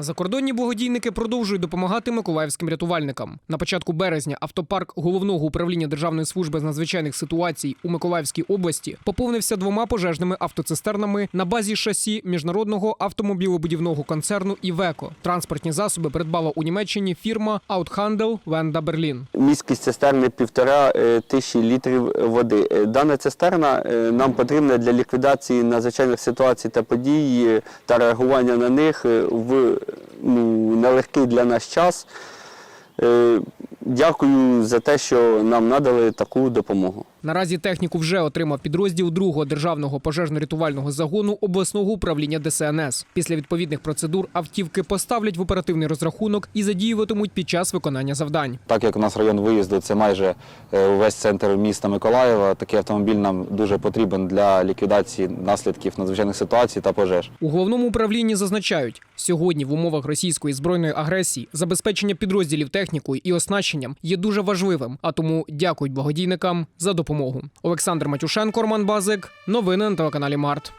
Закордонні благодійники продовжують допомагати миколаївським рятувальникам. На початку березня автопарк головного управління Державної служби з надзвичайних ситуацій у Миколаївській області поповнився двома пожежними автоцистернами на базі шасі міжнародного автомобілебудівного концерну Івеко. Транспортні засоби придбала у Німеччині фірма Outhandel Венда Берлін. Міськість цистерни півтора е, тисячі літрів води. Е, Дана цистерна е, нам потрібна для ліквідації надзвичайних ситуацій та подій та реагування на них в ну, нелегкий для нас час. Дякую за те, що нам надали таку допомогу. Наразі техніку вже отримав підрозділ 2-го державного пожежно-рятувального загону обласного управління ДСНС. Після відповідних процедур автівки поставлять в оперативний розрахунок і задіюватимуть під час виконання завдань. Так як у нас район виїзду це майже е, увесь центр міста Миколаєва, такий автомобіль нам дуже потрібен для ліквідації наслідків надзвичайних ситуацій та пожеж. У головному управлінні зазначають, сьогодні в умовах російської збройної агресії забезпечення підрозділів технікою і оснащенням є дуже важливим. А тому дякують благодійникам за допомогу. Олександр Матюшенко, Роман Базик. Новини на телеканалі Март.